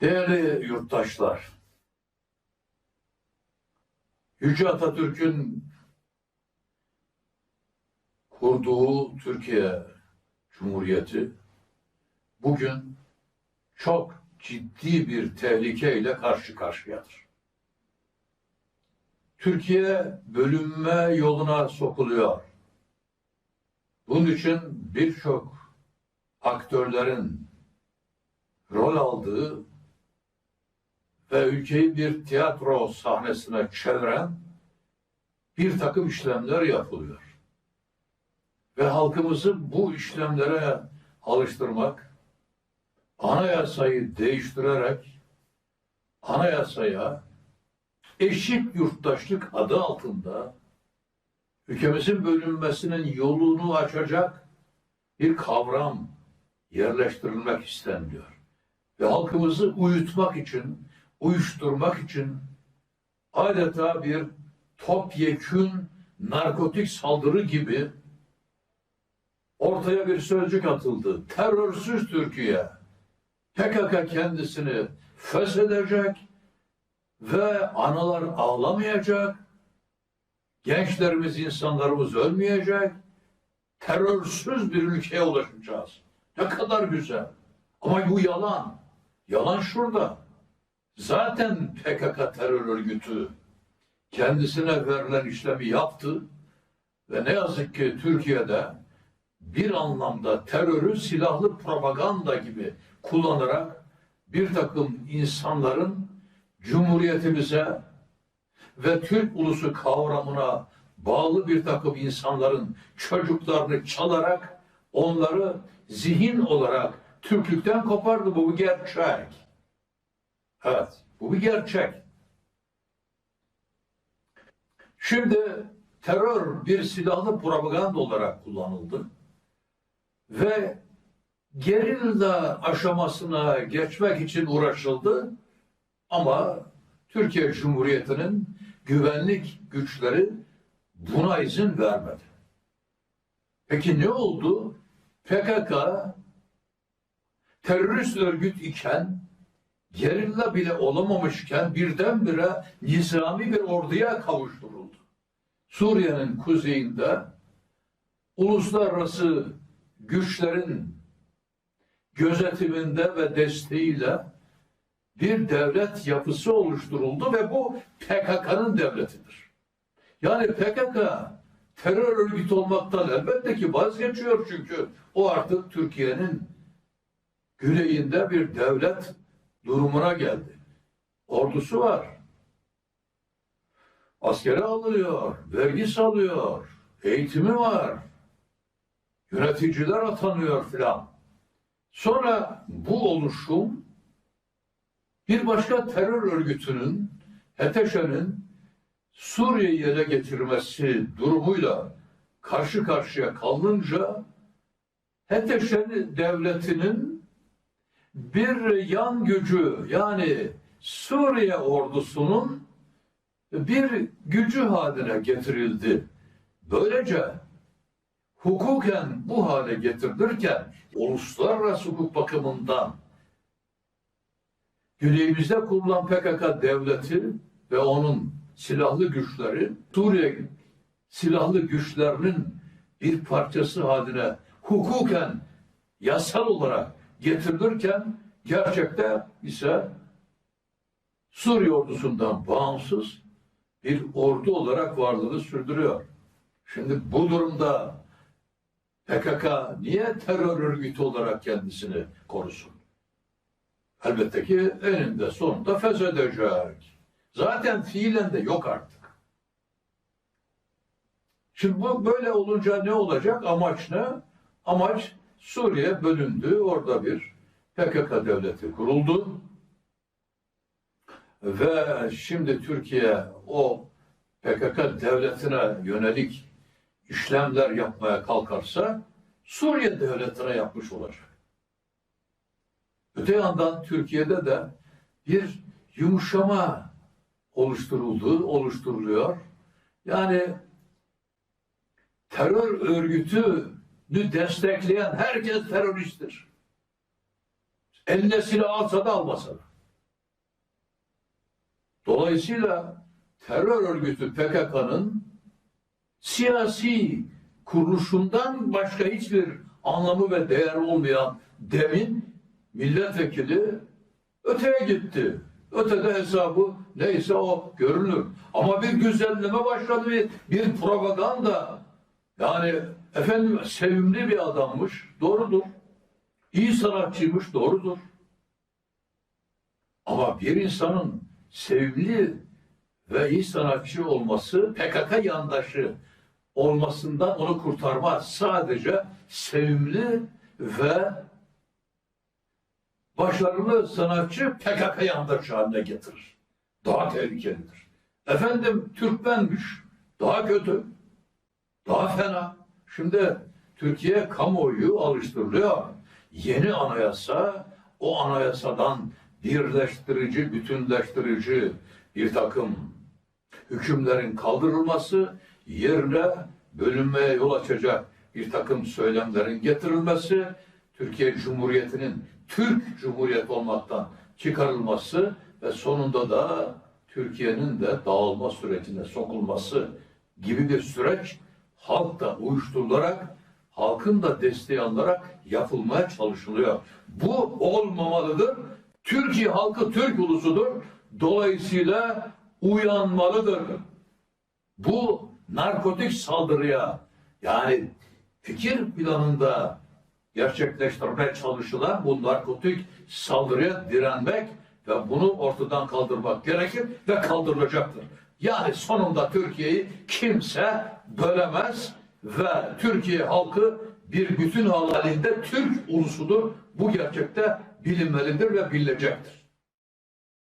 Değerli yurttaşlar, Yüce Atatürk'ün kurduğu Türkiye Cumhuriyeti bugün çok ciddi bir tehlikeyle karşı karşıyadır. Türkiye bölünme yoluna sokuluyor. Bunun için birçok aktörlerin rol aldığı ve ülkeyi bir tiyatro sahnesine çeviren bir takım işlemler yapılıyor. Ve halkımızı bu işlemlere alıştırmak, anayasayı değiştirerek anayasaya eşit yurttaşlık adı altında ülkemizin bölünmesinin yolunu açacak bir kavram yerleştirilmek isteniliyor. Ve halkımızı uyutmak için, uyuşturmak için adeta bir topyekün narkotik saldırı gibi ortaya bir sözcük atıldı. Terörsüz Türkiye. PKK kendisini feshedecek ve analar ağlamayacak. Gençlerimiz, insanlarımız ölmeyecek. Terörsüz bir ülkeye ulaşacağız. Ne kadar güzel. Ama bu yalan. Yalan şurada. Zaten PKK terör örgütü kendisine verilen işlemi yaptı ve ne yazık ki Türkiye'de bir anlamda terörü silahlı propaganda gibi kullanarak bir takım insanların Cumhuriyetimize ve Türk ulusu kavramına bağlı bir takım insanların çocuklarını çalarak onları zihin olarak Türklükten kopardı. Bu gerçek. Evet, bu bir gerçek. Şimdi terör bir silahlı propaganda olarak kullanıldı ve gerilla aşamasına geçmek için uğraşıldı ama Türkiye Cumhuriyeti'nin güvenlik güçleri buna izin vermedi. Peki ne oldu? PKK terörist örgüt iken gerilla bile olamamışken birdenbire nizami bir orduya kavuşturuldu. Suriye'nin kuzeyinde uluslararası güçlerin gözetiminde ve desteğiyle bir devlet yapısı oluşturuldu ve bu PKK'nın devletidir. Yani PKK terör örgütü olmaktan elbette ki vazgeçiyor çünkü o artık Türkiye'nin güneyinde bir devlet durumuna geldi. Ordusu var. Askere alıyor, vergi salıyor, eğitimi var. Yöneticiler atanıyor filan. Sonra bu oluşum bir başka terör örgütünün, HTŞ'nin Suriye'yi ele getirmesi durumuyla karşı karşıya kalınca HTŞ devletinin bir yan gücü yani Suriye ordusunun bir gücü haline getirildi. Böylece hukuken bu hale getirilirken uluslararası hukuk bakımından güneyimizde kurulan PKK devleti ve onun silahlı güçleri Suriye silahlı güçlerinin bir parçası haline hukuken yasal olarak getirilirken gerçekte ise Suriye ordusundan bağımsız bir ordu olarak varlığını sürdürüyor. Şimdi bu durumda PKK niye terör örgütü olarak kendisini korusun? Elbette ki eninde sonunda feshedecek. Zaten fiilen de yok artık. Şimdi bu böyle olunca ne olacak? Amaç ne? Amaç Suriye bölündü. Orada bir PKK devleti kuruldu. Ve şimdi Türkiye o PKK devletine yönelik işlemler yapmaya kalkarsa Suriye devletine yapmış olacak. Öte yandan Türkiye'de de bir yumuşama oluşturuldu, oluşturuluyor. Yani terör örgütünü destekleyen herkes teröristtir. Eline silah alsa da almasa da. Dolayısıyla terör örgütü PKK'nın siyasi kuruluşundan başka hiçbir anlamı ve değeri olmayan demin milletvekili öteye gitti. Ötede hesabı neyse o görünür. Ama bir güzelleme başladı bir propaganda. Yani efendim sevimli bir adammış. Doğrudur. İyi sanatçıymış. Doğrudur. Ama bir insanın sevimli ve iyi sanatçı olması PKK yandaşı olmasından onu kurtarmaz. Sadece sevimli ve başarılı sanatçı PKK yandaşı haline getirir. Daha tehlikelidir. Efendim Türkmenmiş. Daha kötü. Daha fena. Şimdi Türkiye kamuoyu alıştırılıyor. Yeni anayasa o anayasadan birleştirici, bütünleştirici bir takım hükümlerin kaldırılması yerine bölünmeye yol açacak bir takım söylemlerin getirilmesi, Türkiye Cumhuriyeti'nin Türk Cumhuriyeti olmaktan çıkarılması ve sonunda da Türkiye'nin de dağılma sürecine sokulması gibi bir süreç halkta uyuşturularak, halkın da desteği alınarak yapılmaya çalışılıyor. Bu olmamalıdır. Türkiye halkı Türk ulusudur. Dolayısıyla uyanmalıdır. Bu narkotik saldırıya yani fikir planında gerçekleştirmeye çalışılan bu narkotik saldırıya direnmek ve bunu ortadan kaldırmak gerekir ve kaldırılacaktır. Yani sonunda Türkiye'yi kimse bölemez ve Türkiye halkı bir bütün halinde Türk ulusudur. Bu gerçekte bilinmelidir ve bilinecektir.